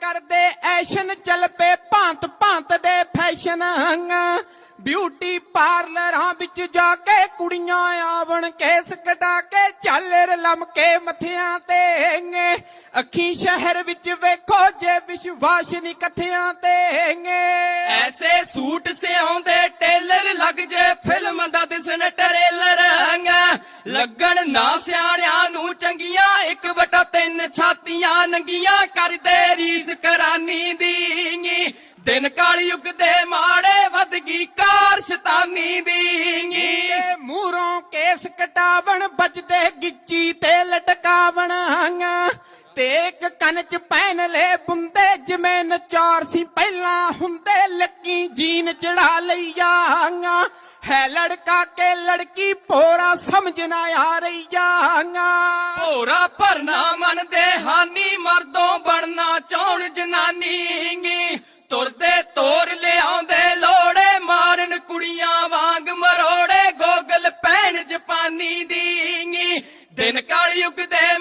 ਕਰਦੇ ਐਸ਼ਨ ਚੱਲ ਪਏ ਭਾਂਤ ਭਾਂਤ ਦੇ ਫੈਸ਼ਨ ਬਿਊਟੀ ਪਾਰਲਰਾਂ ਵਿੱਚ ਜਾ ਕੇ ਕੁੜੀਆਂ ਆਵਣ, ਕੇਸ ਕਟਾ ਕੇ ਝਾਲਰ ਲਮਕੇ ਮੱਥਿਆਂ ਤੇ ਅੱਖੀ ਸ਼ਹਿਰ ਵਿੱਚ ਵੇਖੋ ਜੇ ਵਿਸ਼ਵਾਸ ਨਹੀਂ ਕਥਿਆਂ ਤੇ ਐਸੇ ਸੂਟ ਸਿਆਉਂਦੇ ਟੇਲਰ ਲੱਗ ਜੇ ਫਿਲਮ ਦਾ ਦਿਸਣ ਟਰੇਲਰ ਲੱਗਣ ਨਾ ਸਿਆਣਿਆਂ ਨੂੰ ਚੰਗੀਆਂ ਇੱਕ ਤਿੰਨ ਛਾਤੀਆਂ ਨੰਗੀਆਂ ਕਰਦੇ ਰੀਸ ਕਰਾਨੀ ਦੀ ਦਿਨ ਕਾਲ ਯੁੱਗ ਦੇ ਮਾੜੇ ਵੱਧ ਗਈ ਕਾਰ ਸ਼ੈਤਾਨੀ ਦੀ ਮੂਹਰੋਂ ਕੇਸ ਕਟਾਵਣ, ਵੱਜਦੇ ਗਿੱਚੀ ਤੇ ਲਟਕਾਵਣ ਤੇ ਇੱਕ ਕੰਨ ਚ ਪਹਿਨ ਲੈ ਬੁੰਦੇ, ਜਿਵੇਂ ਨਚਾਰ ਸੀ ਪਹਿਲਾਂ ਹੁੰਦੇ, ਲੱਕੀ ਜੀਨ ਚੜਾ ਲਈਆ ਹੈ ਲੜਕਾ ਕੇ ਲੜਕੀ ਭੋਰਾ ਸਮਝ ਨਾ ਆ ਰਹੀਆ। ਭੋਰਾ ਭਰਨਾ, ਮਨ ਦੇ ਹਾਨੀ, ਮਰਦੋਂ ਬਣਨਾ ਚਾਹਣ ਜਨਾਨੀ ਤੁਰਦੇ ਤੋਰ ਲਿਆਉਂਦੇ, ਲੋੜੇ ਮਾਰਨ ਕੁੜੀਆਂ ਵਾਂਗ ਮਰੋੜੇ, ਗੋਗਲ ਪੈਣ ਜਪਾਨੀ ਦੀ ਦਿਨ ਕਾਲ ਯੁੱਗ ਦੇ